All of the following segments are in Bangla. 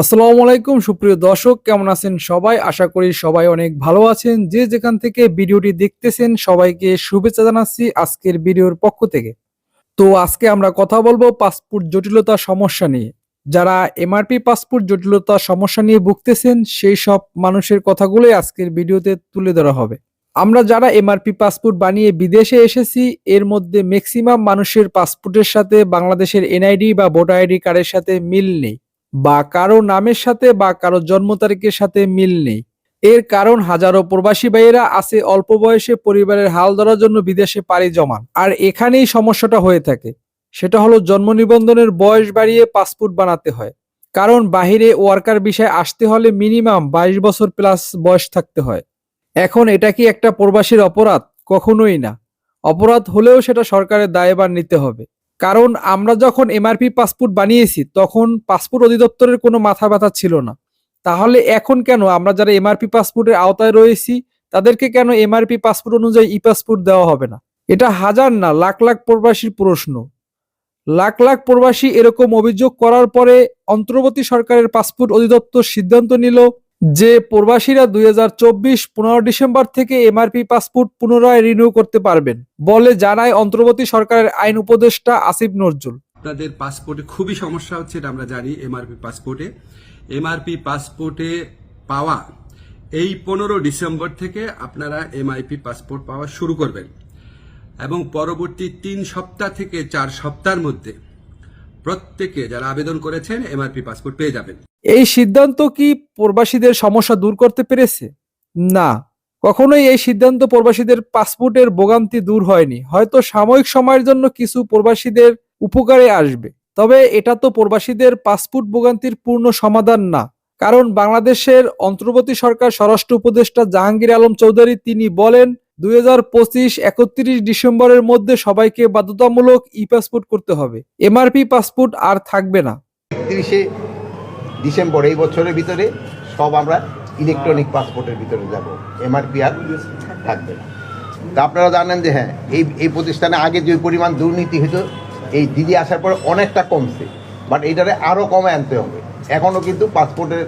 আসসালামু আলাইকুম, সুপ্রিয় দর্শক, কেমন আছেন সবাই? আশা করি সবাই অনেক ভালো আছেন। যে যেখান থেকে ভিডিওটি দেখতেছেন, সবাইকে শুভেচ্ছা জানাচ্ছি আজকের ভিডিওর পক্ষ থেকে। তো আজকে আমরা কথা বলব পাসপোর্ট জটিলতা সমস্যা নিয়ে। যারা এমআরপি পাসপোর্ট জটিলতা সমস্যা নিয়ে ভুগতেছেন, সেই সব মানুষের কথাগুলোই আজকের ভিডিওতে তুলে ধরা হবে। আমরা যারা এমআরপি পাসপোর্ট বানিয়ে বিদেশে এসেছি, এর মধ্যে ম্যাক্সিমাম মানুষের পাসপোর্টের সাথে বাংলাদেশের এনআইডি বা ভোটার আইডি কার্ডের সাথে মিল নেই। বা কারও নামের সাথে বা কারও জন্ম তারিখের সাথে মিল নেই। এর কারণ হাজারো প্রবাসী ভাইয়েরা আছে অল্প বয়সে পরিবারের হাল ধরার জন্য বিদেশে পাড়ি জমান। আর এখানেই সমস্যাটা হয়ে থাকে। সেটা হলো জন্ম নিবন্ধনের বয়স বাড়িয়ে পাসপোর্ট বানাতে হয়। কারণ বাহিরে ওয়ার্কার বিষয়ে আসতে হলে মিনিমাম বাইশ বছর প্লাস বয়স থাকতে হয়। এখন এটা কি একটা প্রবাসীর অপরাধ? কখনোই না। অপরাধ হলেও সেটা সরকারের দায়ভার নিতে হবে। কারণ আমরা যখন এমআরপি পাসপোর্ট বানিয়েছি, তখন পাসপোর্ট অধিদপ্তরের কোনো মাথা ব্যথা ছিল না। তাহলে এখন কেন আমরা যারা এমআরপি পাসপোর্টের আওতায় রয়েছি, তাদেরকে কেন এমআরপি পাসপোর্ট অনুযায়ী ই পাসপোর্ট দেওয়া হবে না? এটা হাজার না, লাখ লাখ প্রবাসীর প্রশ্ন। লাখ লাখ প্রবাসী এরকম অভিযোগ করার পরে অন্তর্বর্তী সরকারের পাসপোর্ট অধিদপ্তর সিদ্ধান্ত নিল যে প্রবাসীরা দুই হাজার চব্বিশ পনেরো ডিসেম্বর থেকে এমআরপি পাসপোর্ট পুনরায় রিনিউ করতে পারবেন বলে জানায় অন্তর্বর্তী সরকারের আইন উপদেষ্টা আসিফ নজরুল। আপনাদের পাসপোর্টে খুবই সমস্যা হচ্ছে, এটা আমরা জানি এমআরপি পাসপোর্টে। এমআরপি পাসপোর্টে পাওয়া এই পনেরো ডিসেম্বর থেকে আপনারা এমআইপি পাসপোর্ট পাওয়া শুরু করবেন এবং পরবর্তী তিন সপ্তাহ থেকে চার সপ্তাহের মধ্যে প্রত্যেকে যারা আবেদন করেছেন, এমআরপি পাসপোর্ট পেয়ে যাবেন। এই সিদ্ধান্ত কি প্রবাসীদের সমস্যা দূর করতে পেরেছে? না। কখনোই এই সিদ্ধান্ত প্রবাসীদের পাসপোর্টের ভোগান্তি দূর হয়নি। হয়তো সাময়িক সময়ের জন্য কিছু প্রবাসীদের উপকারে আসবে। তবে এটা তো প্রবাসীদের পাসপোর্ট ভোগান্তির পূর্ণ সমাধান না। কারণ বাংলাদেশের অন্তর্বর্তী সরকার স্বরাষ্ট্র উপদেষ্টা জাহাঙ্গীর আলম চৌধুরী তিনি বলেন দুই হাজার পঁচিশ একত্রিশ ডিসেম্বরের মধ্যে সবাইকে বাধ্যতামূলক ই পাসপোর্ট করতে হবে। এমআরপি পাসপোর্ট আর থাকবে না। একত্রিশে ডিসেম্বর এই বছরের ভিতরে সব আমরা ইলেকট্রনিক পাসপোর্টের ভিতরে যাব। এমআরপি আর থাকবে না। তা আপনারা জানেন যে হ্যাঁ এই এই প্রতিষ্ঠানে আগে যে পরিমাণ দুর্নীতি হতো এই দিদি আসার পরে অনেকটা কমছে বাট এটারে আরও কমে আনতে হবে। এখনও কিন্তু পাসপোর্টের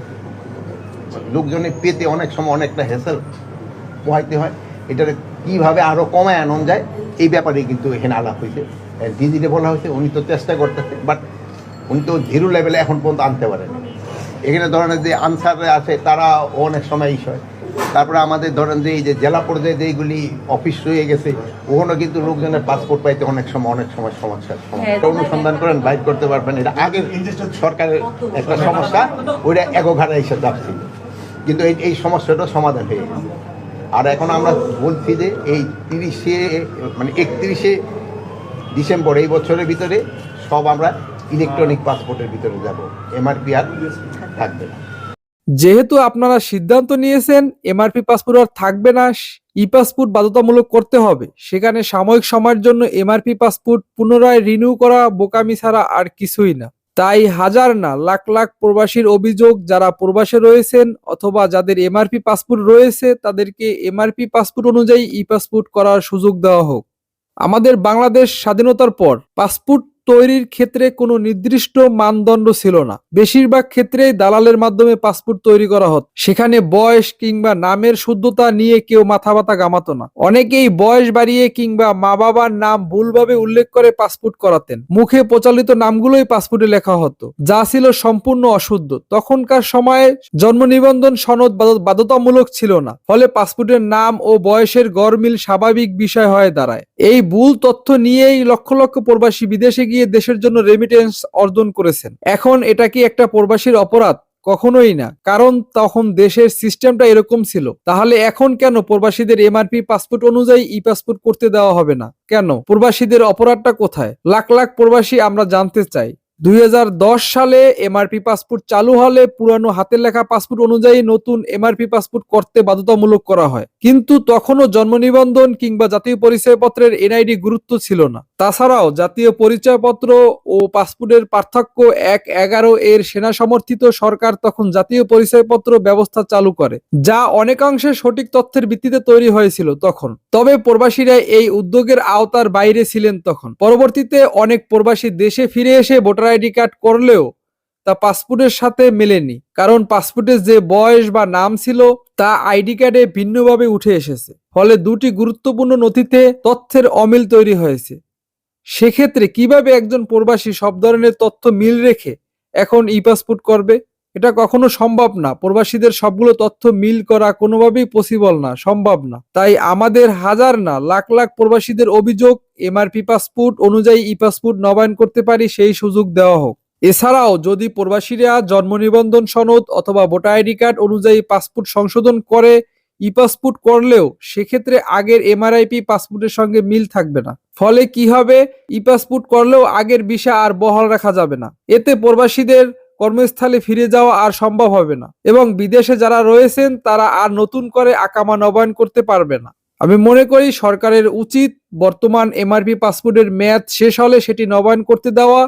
লোকজনে পেতে অনেক সময় অনেকটা হেসেল পোহাইতে হয়। এটারে কীভাবে আরও কমায় আনন যায় এই ব্যাপারে কিন্তু এখানে আলাপ হয়েছে দিদিরে বলা হয়েছে উনি তো চেষ্টা করতেছে বাট উনি তো জিরো লেভেলে এখন পর্যন্ত আনতে পারেন এখানে ধরেন যে আনসারে আছে তারা অনেক সময় ইস হয়। তারপরে আমাদের ধরেন যে এই যে জেলা পর্যায়ে যেগুলি অফিস রয়ে গেছে ওখানে কিন্তু লোকজনের পাসপোর্ট পাইতে অনেক সময় অনেক সময় সমস্যা। সমস্যা অনুসন্ধান করেন বাইক করতে পারবেন। এটা আগের সরকারের একটা সমস্যা ওইটা একঘাটা হিসেবে যাচ্ছিল। কিন্তু এই এই সমস্যাটা সমাধান হয়ে গেছে। আর এখন আমরা বলছি যে এই তিরিশে মানে একত্রিশে ডিসেম্বর, এই বছরের ভিতরে সব আমরা ইলেকট্রনিক পাসপোর্টের ভিতরে যাব। এমআরপি আর থাকবে না। যেহেতু আপনারা সিদ্ধান্ত নিয়েছেন এমআরপি পাসপোর্ট আর থাকবে না, ই পাসপোর্ট বাধ্যতামূলক করতে হবে, সেখানে সাময়িক সময়ের জন্য এমআরপি পাসপোর্ট পুনরায় রিনিউ করা বোকামি ছাড়া আর কিছুই না। তাই হাজার না, লাখ লাখ প্রবাসীর অভিযোগ, যারা প্রবাসে রয়েছেন অথবা যাদের এমআরপি পাসপোর্ট রয়েছে, তাদেরকে এমআরপি পাসপোর্ট অনুযায়ী ই পাসপোর্ট করার সুযোগ দেওয়া হোক। আমাদের বাংলাদেশ স্বাধীনতার পর পাসপোর্ট তৈরির ক্ষেত্রে কোনো নির্দিষ্ট মানদণ্ড ছিল না। বেশিরভাগ ক্ষেত্রেই দালালের মাধ্যমে পাসপোর্ট তৈরি করা হতো। সেখানে বয়স কিংবা নামের শুদ্ধতা নিয়ে কেউ মাথা ব্যথা গামাতো না। অনেকেই বয়স বাড়িয়ে কিংবা মা বাবার নাম ভুলভাবে উল্লেখ করে পাসপোর্ট করাতেন। মুখে প্রচলিত নামগুলোই পাসপোর্টে লেখা হতো, যা ছিল সম্পূর্ণ অশুদ্ধ। তখনকার সময়ে জন্ম নিবন্ধন সনদ বাধ্যতামূলক ছিল না, ফলে পাসপোর্টের নাম ও বয়সের গরমিল স্বাভাবিক বিষয় হয়ে দাঁড়ায়। এই ভুল তথ্য নিয়েই লক্ষ লক্ষ প্রবাসী বিদেশে গিয়ে দেশের জন্য রেমিটেন্স অর্জন করেছেন। এখন এটা কি একটা প্রবাসীর অপরাধ? কখনোই না। কারণ তখন দেশের সিস্টেমটা এরকম ছিল। তাহলে এখন কেন প্রবাসীদের এমআরপি পাসপোর্ট অনুযায়ী ই পাসপোর্ট করতে দেওয়া হবে না? কেন? প্রবাসীদের অপরাধটা কোথায়? লাখ লাখ প্রবাসী আমরা জানতে চাই। দুই হাজার দশ সালে এমআরপি পাসপোর্ট চালু হলে পুরানো হাতের লেখা পাসপোর্ট অনুযায়ী নতুন এমআরপি পাসপোর্ট করতে বাধ্যতামূলক করা হয়। কিন্তু তখনও জন্ম নিবন্ধন কিংবা জাতীয় পরিচয়পত্রের এনআইডি গুরুত্ব ছিল না। তাছাড়াও জাতীয় পরিচয়পত্র ও পাসপোর্টের পার্থক্য এক এগারো এর সেনা সমর্থিত সরকার তখন জাতীয় পরিচয়পত্র ব্যবস্থা চালু করে, যা অনেকাংশে সঠিক তথ্যের ভিত্তিতে তৈরি হয়েছিল তখন। তবে প্রবাসীরা এই উদ্যোগের আওতার বাইরে ছিলেন তখন। পরবর্তীতে অনেক প্রবাসী দেশে ফিরে এসে ভোটার আইডি কার্ড করলেও তা পাসপোর্টের সাথে মেলেনি। কারণ পাসপোর্টের যে বয়স বা নাম ছিল, তা আইডি কার্ডে ভিন্নভাবে উঠে এসেছে। ফলে দুটি গুরুত্বপূর্ণ নথিতে তথ্যের অমিল তৈরি হয়েছে। সেক্ষেত্রে কীভাবে একজন প্রবাসী সব ধরনের তথ্য মিল রেখে এখন ই পাসপোর্ট করবে? এটা কখনো সম্ভব না। প্রবাসীদের সবগুলো তথ্য মিল করা কোনোভাবেই পসিবল না, সম্ভব না। তাই আমাদের হাজার না, লাখ লাখ প্রবাসীদের অভিযোগ এমআরপি পাসপোর্ট অনুযায়ী ই পাসপোর্ট নবায়ন করতে পারি, সেই সুযোগ দেওয়া হোক। এছাড়াও যদি প্রবাসীরা জন্ম নিবন্ধন সনদ অথবা ভোটার আইডি কার্ড অনুযায়ী পাসপোর্ট সংশোধন করে, ই পাসপোর্ট করলেও সেক্ষেত্রে আগের এমআরআইপি পাসপোর্টের সঙ্গে মিল থাকবে না। ফলে কি হবে? ই পাসপোর্ট করলেও আগের বিষয় আর বহাল রাখা যাবে না। এতে প্রবাসীদের কর্মস্থলে ফিরে যাওয়া আর সম্ভব হবে না। এবং বিদেশে যারা রয়েছেন, তারা আর নতুন করে আকামা নবায়ন করতে পারবে না। আমি মনে করি সরকারের উচিত বর্তমান এমআরপি পাসপোর্টের মেয়াদ শেষ হলে সেটি নবায়ন করতে দেওয়া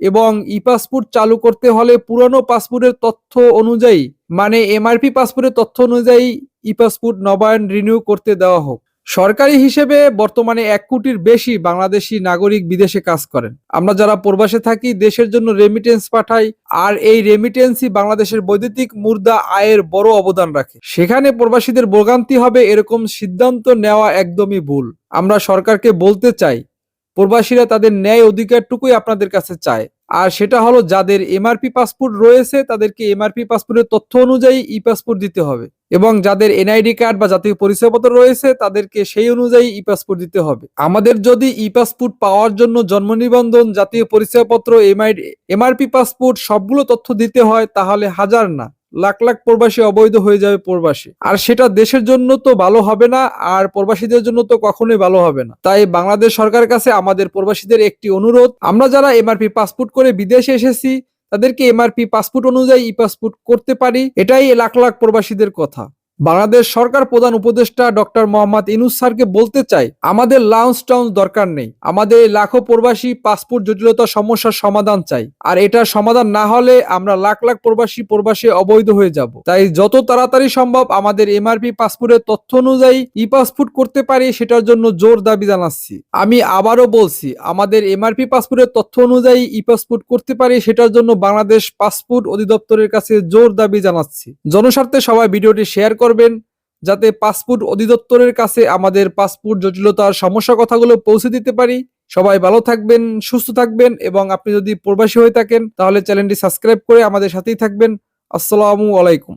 এবং ই পাসপোর্ট চালু করতে হলে পুরনো পাসপোর্টের তথ্য অনুযায়ী মানে এমআরপি পাসপোর্টের তথ্য অনুযায়ী ই পাসপোর্ট নবায়ন রিনিউ করতে দেওয়া হোক। সরকারি হিসেবে বর্তমানে এক কোটির বেশি বাংলাদেশি নাগরিক বিদেশে কাজ করেন। আমরা যারা প্রবাসে থাকি, দেশের জন্য রেমিটেন্স পাঠাই, আর এই রেমিটেন্সই বাংলাদেশের বৈদ্যুতিক মুদ্রা আয়ের বড় অবদান রাখে। সেখানে প্রবাসীদের ভোগান্তি হবে এরকম সিদ্ধান্ত নেওয়া একদমই ভুল। আমরা সরকারকে বলতে চাই, প্রবাসীরা তাদের ন্যায় অধিকারটুকুই আপনাদের কাছে চায়। আর সেটা হলো যাদের এমআরপি পাসপোর্ট রয়েছে, তাদেরকে এমআরপি পাসপোর্টের তথ্য অনুযায়ী ই পাসপোর্ট দিতে হবে। এবং যাদের এনআইডি কার্ড বা জাতীয় পরিচয়পত্র রয়েছে, তাদেরকে সেই অনুযায়ী ই পাসপোর্ট দিতে হবে। আমাদের যদি ই পাসপোর্ট পাওয়ার জন্য জন্ম নিবন্ধন, জাতীয় পরিচয়পত্র এমআইডি এমআরপি পাসপোর্ট সবগুলো তথ্য দিতে হয়, তাহলে হাজার না। লাখ লাখ প্রবাসী অবৈধ হয়ে যাবে প্রবাসী। আর সেটা দেশের জন্য তো ভালো হবে না, আর প্রবাসীদের জন্য তো কখনোই ভালো হবে না। তাই বাংলাদেশ সরকারের কাছে আমাদের প্রবাসীদের একটি অনুরোধ, আমরা যারা এমআরপি পাসপোর্ট করে বিদেশে এসেছি, তাদেরকে এমআরপি পাসপোর্ট অনুযায়ী ই পাসপোর্ট করতে পারি, এটাই লাখ লাখ প্রবাসীদের কথা। বাংলাদেশ সরকার প্রধান উপদেষ্টা ডক্টর মোহাম্মদ ইনুস স্যারকে বলতে চাই আমাদের লাউন্স টাউন্স দরকার নেই। আমাদের লাখো প্রবাসী পাসপোর্ট জটিলতা সমস্যার সমাধান চাই। আর এটা সমাধান না হলে আমরা লাখ লাখ প্রবাসী প্রবাসী অবৈধ হয়ে যাব। তাই যত তাড়াতাড়ি সম্ভব আমাদের এমআরপি পাসপোর্টের তথ্য অনুযায়ী ই পাসপোর্ট করতে পারি, সেটার জন্য জোর দাবি জানাচ্ছি। আমি আবারও বলছি, আমাদের এমআরপি পাসপোর্টের তথ্য অনুযায়ী ই পাসপোর্ট করতে পারি, সেটার জন্য বাংলাদেশ পাসপোর্ট অধিদপ্তরের কাছে জোর দাবি জানাচ্ছি। জনস্বার্থে সবাই ভিডিওটি শেয়ার করবেন যাতে পাসপোর্ট অধিদপ্তরের কাছে আমাদের পাসপোর্ট জটিলতার সমস্যা কথাগুলো পৌঁছে দিতে পারি। সবাই ভালো থাকবেন, সুস্থ থাকবেন এবং আপনি যদি প্রবাসী হয়ে থাকেন তাহলে চ্যানেলটি সাবস্ক্রাইব করে আমাদের সাথেই থাকবেন। আসসালামু আলাইকুম।